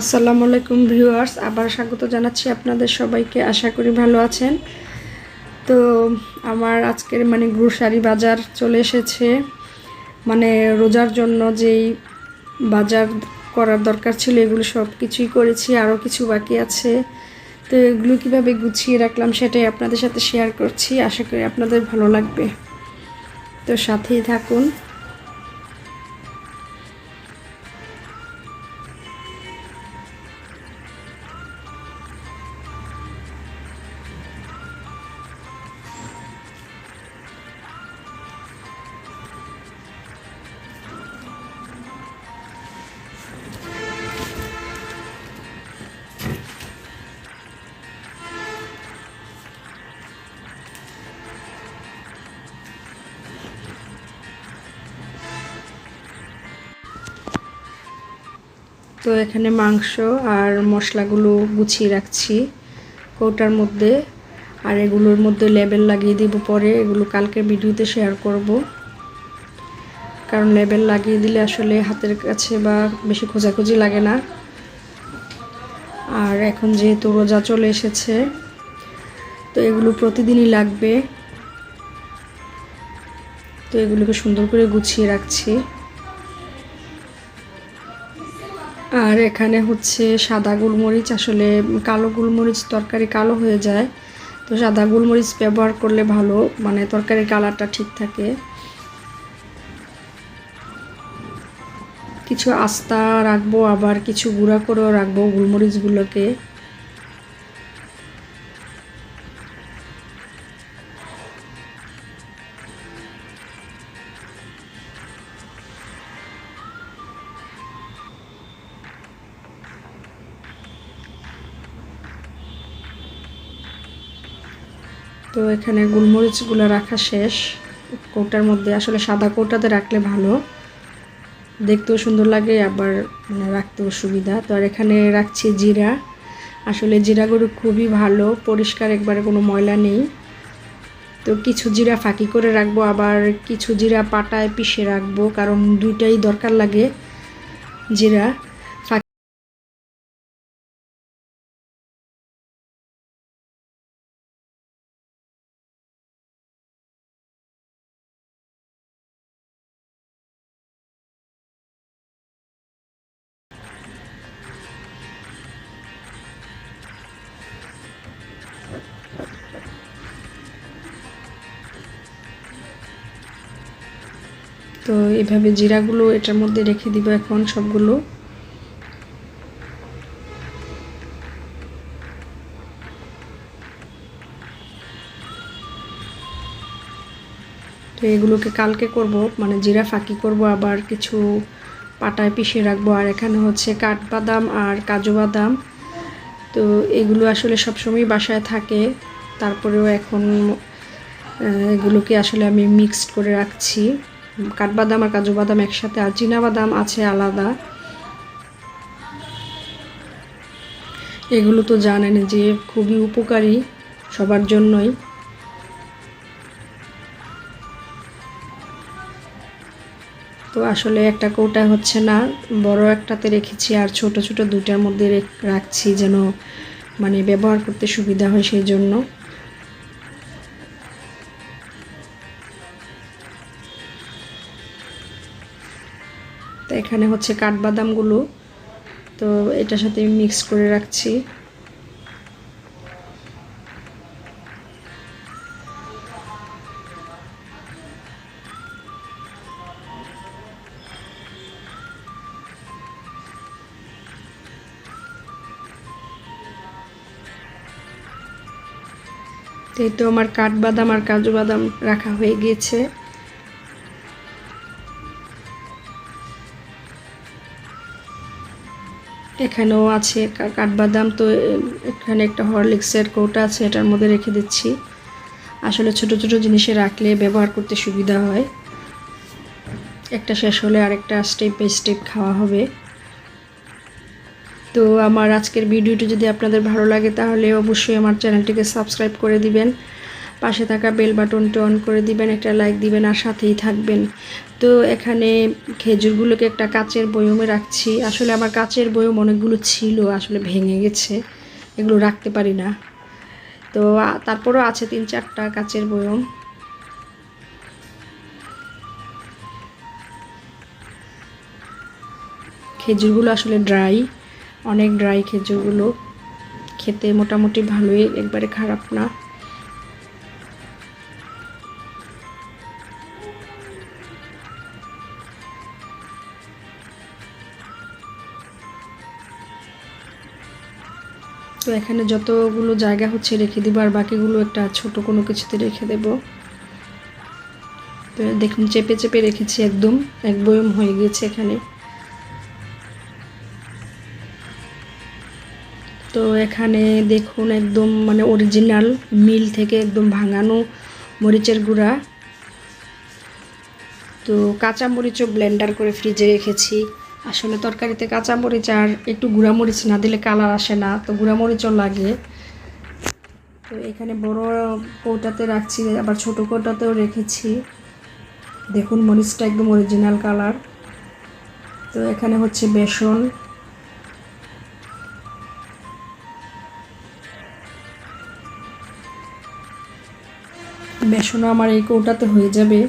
আসসালামু আলাইকুম ভিউয়ার্স, আবার স্বাগত জানাচ্ছি আপনাদের সবাইকে। আশা করি ভালো আছেন। তো আমার আজকের মানে গ্রোসারি বাজার চলে এসেছে। মানে রোজার জন্য যেই বাজার করার দরকার ছিল, এগুলো সব কিছুই করেছি আরও কিছু বাকি আছে। তো এগুলো কীভাবে গুছিয়ে রাখলাম সেটাই আপনাদের সাথে শেয়ার করছি। আশা করি আপনাদের ভালো লাগবে। তো সাথেই থাকুন। তো এখানে মাংস আর মশলাগুলো গুছিয়ে রাখছি কৌটার মধ্যে। আর এগুলোর মধ্যে লেবেল লাগিয়ে দিব পরে, এগুলো কালকে ভিডিওতে শেয়ার করব। কারণ লেবেল লাগিয়ে দিলে আসলে হাতের কাছে বা বেশি খোঁজাখুঁজি লাগে না। আর এখন যেহেতু রোজা চলে এসেছে, তো এগুলো প্রতিদিনই লাগবে। তো এগুলোকে সুন্দর করে গুছিয়ে রাখছি। আর এখানে হচ্ছে সাদা গোলমরিচ, আসলে কালো গোলমরিচ তরকারি কালো হয়ে যায়। তো সাদা গোলমরিচ ব্যবহার করলে ভালো মানে তরকারির কালারটা ঠিক থাকে। কিছু আস্তা রাখব, আবার কিছু গুঁড়া করেও রাখব গোলমরিচগুলোকে। তো এখানে গোলমরিচগুলো রাখা শেষ। কৌটার মধ্যে আসলে সাদা কৌটাতে রাখলে ভালো। দেখতেও সুন্দর লাগে, আবার মানে রাখতেও সুবিধা। তো আর এখানে রাখছি জিরা। আসলে জিরাগুলো খুবই ভালো, পরিষ্কার, একবারে কোনো ময়লা নেই। তো কিছু জিরা ফাঁকি করে রাখব, আবার কিছু জিরা পাটায় পিষে রাখব, কারণ দুইটাই দরকার লাগে জিরা। তো এভাবে জিরাগুলো এটার মধ্যে রেখে দিব এখন সবগুলো। তো এগুলোকে কালকে করব মানে জিরা ফাঁকি করব, আবার কিছু পাটায় পিষে রাখব। আর এখানে হচ্ছে কাঠবাদাম আর কাজু বাদাম তো এগুলো আসলে সবসময় বাসায় থাকে। তারপরেও এখন এগুলোকে আসলে আমি মিক্সড করে রাখছি। কাঠবাদাম আর কাজু বাদাম একসাথে আর বাদাম আছে আলাদা। এগুলো তো জানেন যে খুবই উপকারী সবার জন্যই। তো আসলে একটা কৌটা হচ্ছে না, বড় একটাতে রেখেছি আর ছোট ছোট দুইটার মধ্যে রাখছি যেন মানে ব্যবহার করতে সুবিধা হয় সেই জন্য। এখানে হচ্ছে কাঠবাদামগুলো। তো এটার সাথে মিক্স করে রাখছি। তো আমার কাঠবাদাম আর কাজু বাদাম রাখা হয়ে গিয়েছে। এখানেও আছে কাঠবাদাম তো এখানে একটা হরলিক্সের কৌটা আছে, এটার মধ্যে রেখে দিচ্ছি। আসলে ছোট ছোট জিনিসে রাখলে ব্যবহার করতে সুবিধা হয়। একটা শেষ হলে আরেকটা স্টেপ বাই স্টেপ খাওয়া হবে। তো আমার আজকের ভিডিওটি যদি আপনাদের ভালো লাগে তাহলে অবশ্যই আমার চ্যানেলটিকে সাবস্ক্রাইব করে দিবেন। পাশে থাকা বেল বাটনটি অন করে দিবেন, একটা লাইক দিবেন আর সাথেই থাকবেন। তো এখানে খেজুরগুলোকে একটা কাচের বয়মে রাখছি। আসলে আমার কাচের বয়ম অনেকগুলো ছিল, আসলে ভেঙে গেছে, এগুলো রাখতে পারি না। তো তারপরও আছে তিন চারটা কাচের বয়ম। খেজুরগুলো আসলে ড্রাই অনেক ড্রাই খেজুরগুলো। খেতে মোটামুটি ভালোই, একবারে খারাপ না। তো এখানে যতগুলো জায়গা হচ্ছে রেখে দিব, আর বাকিগুলো একটা ছোট কোনো কিছুতে রেখে দেব। তো দেখুন, চেপে চেপে রেখেছি একদম, এক বয়ম হয়ে গেছে এখানে। তো এখানে দেখুন একদম মানে অরিজিনাল মিল থেকে একদম ভাঙানো মরিচের গুঁড়া। তো কাঁচা মরিচও ব্লেন্ডার করে ফ্রিজে রেখেছি। আসলে তরকারিতে কাঁচা মরিচ আর একটু গুঁড়া মরিচ না দিলে কালার আসে না, তো গুঁড়া মরিচও লাগে। তো এখানে বড় কৌটাতে রাখছি, আবার ছোট কৌটাতেও রেখেছি। দেখুন, মরিচটা একদম অরিজিনাল কালার তো এখানে হচ্ছে বেসন। বেসনও আমার এই কৌটাতে হয়ে যাবে।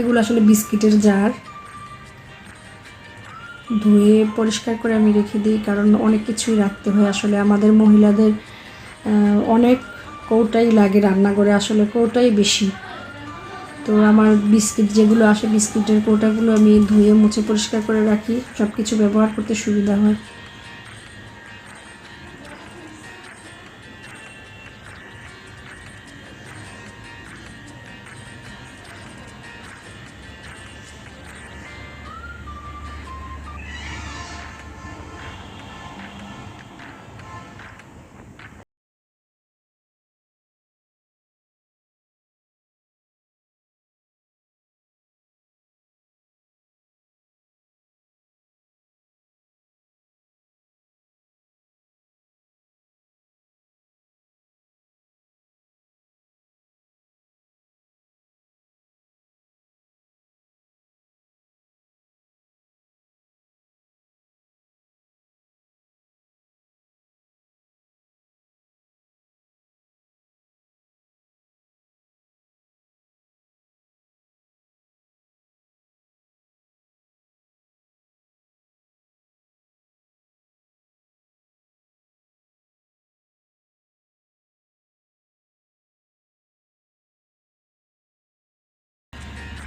এগুলো আসলে বিস্কিটের জার। ধুয়ে পরিষ্কার করে আমি রেখে দিই, কারণ অনেক কিছুই রাখতে হয়। আসলে আমাদের মহিলাদের অনেক কৌটাই লাগে রান্না করে আসলে কৌটাই বেশি। তো আমার বিস্কিট যেগুলো আসে, বিস্কিটের কৌটাগুলো আমি ধুয়ে মুছে পরিষ্কার করে রাখি। সব কিছু ব্যবহার করতে সুবিধা হয়।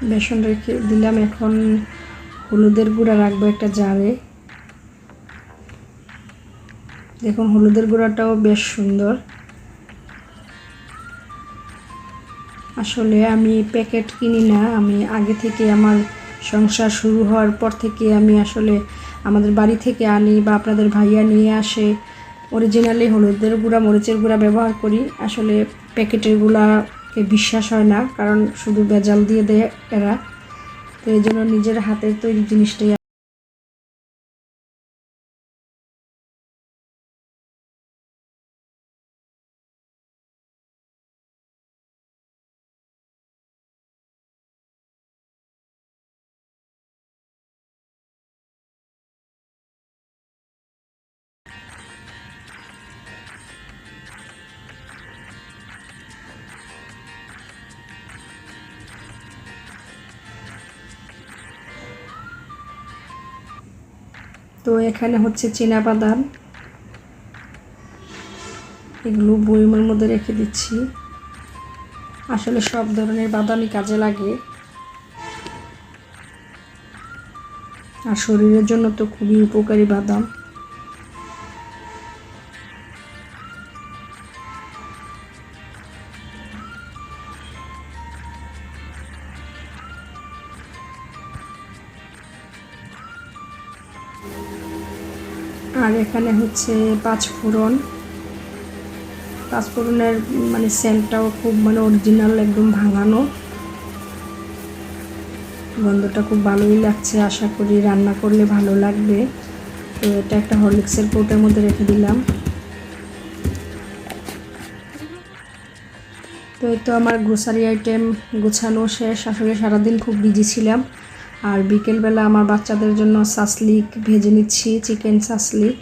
বেসন রেখে দিলাম। এখন হলুদের গুঁড়া রাখব একটা জারে। দেখুন, হলুদের গুঁড়াটাও বেশ সুন্দর। আসলে আমি প্যাকেট কিনি না, আমি আগে থেকে আমার সংসার শুরু হওয়ার পর থেকে আমি আসলে আমাদের বাড়ি থেকে আনি বা আপনাদের ভাইয়া নিয়ে আসে। অরিজিনালি হলুদের গুঁড়া, মরিচের গুঁড়া ব্যবহার করি। আসলে প্যাকেটের গুঁড়া বিশ্বাস হয় না, কারণ শুধু বেজাল দিয়ে দেয় এরা। তো এই জন্য নিজের হাতের তৈরি জিনিসটাই তো এখানে হচ্ছে চীনা বাদাম। এগুলো বইমের মধ্যে রেখে দিচ্ছি। আসলে সব ধরনের বাদামই কাজে লাগে। আর শরীরের জন্য তো খুবই উপকারী বাদাম। আর এখানে হচ্ছে পাঁচ ফোড়ন। পাঁচ ফোড়নের মানে সেন্টটাও খুব মানে অরিজিনাল একদম ভাঙানো। গন্ধটা খুব ভালোই লাগছে, আশা করি রান্না করলে ভালো লাগবে। তো এটা একটা হরলিক্সের কৌটার মধ্যে রেখে দিলাম। তো এই তো আমার গ্রোসারি আইটেম গোছানো শেষ। আসলে সারাদিন খুব বিজি ছিলাম। আর বিকেলবেলা আমার বাচ্চাদের জন্য সাসলিক ভেজে নিচ্ছি চিকেন সাসলিক